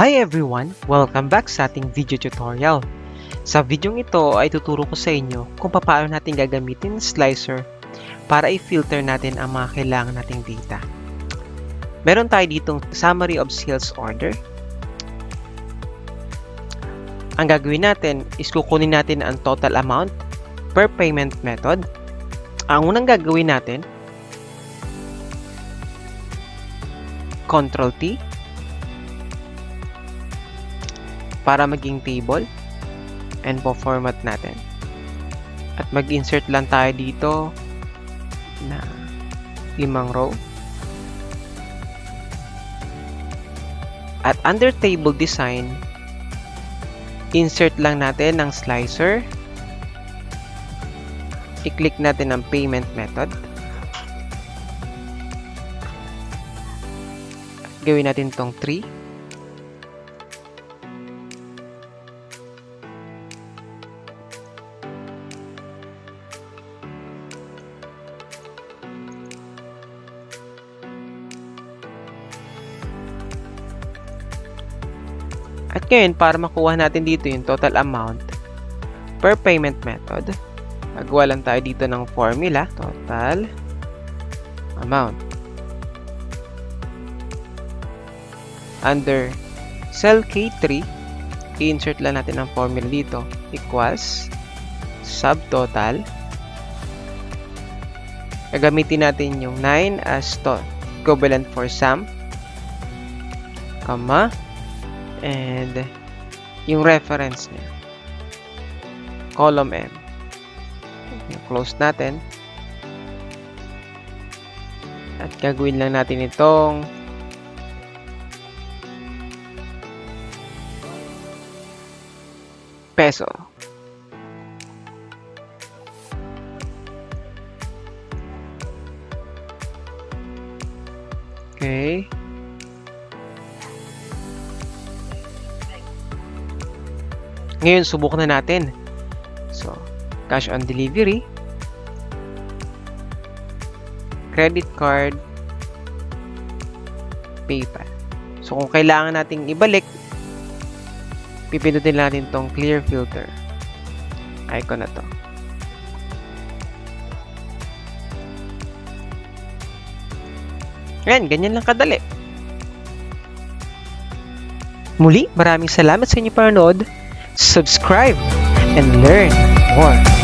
Hi everyone! Welcome back sa ating video tutorial. Sa video ito ay tuturo ko sa inyo kung paano natin gagamitin ang slicer para i-filter natin ang mga kailangan nating data. Meron tayo ditong summary of sales order. Ang gagawin natin is kukunin natin ang total amount per payment method. Ang unang gagawin natin, Control T para maging table and po format natin. At mag-insert lang tayo dito na limang row. At under table design, insert lang natin ang slicer. I-click natin ang payment method. Gawin natin tong 3. At ngayon, para makuha natin dito yung total amount per payment method, magawa lang tayo dito ng formula, total amount. Under cell K3, i-insert lang natin ang formula dito, equals subtotal. Gagamitin natin yung 9 as to equivalent for sum, comma, and yung reference niya. Column M. Close natin. At gagawin lang natin itong peso. Okay. Ngayon, subukan na natin. So, cash on delivery, credit card, PayPal. So, kung kailangan nating ibalik, pipindutin natin tong clear filter icon na to. Ayan, ganyan lang kadali. Muli, maraming salamat sa inyong panonood. Subscribe and learn more.